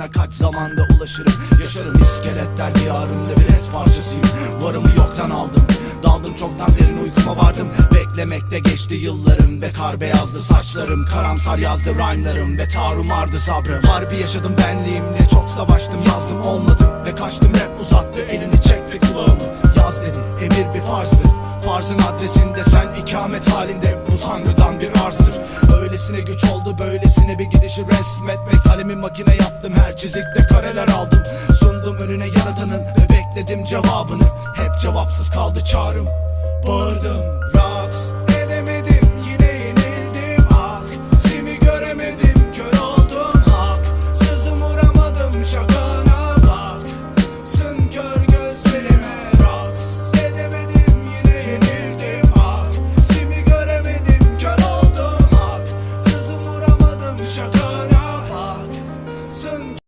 Sınırlarına kaç zamanda ulaşırım? Yaşarım iskeletler diyarında bir et parçasıyım. Varımı yoktan aldım. Daldım çoktan derin uykuma vardım. Beklemekte geçti yıllarım Ve kar beyazdı saçlarım. Karamsar yazdı rhyme'larım Ve tarumardı sabrım. Harbi yaşadım benliğimle Çok savaştım yazdım olmadı. Ve kaçtım rap uzattı elini çekti kulağımı Yaz dedi emir bir farzdı Farzın adresinde sen ikamet halinde. Bu tanrıdan bir arzdır. Öylesine güç oldu böylesine bir gidişi resmetmek. Kalemi makine yaptım her çizikte kareler aldım. Sundum önüne yaradanın ve bekledim cevabını. Hep cevapsız kaldı çağrım. Bağırdım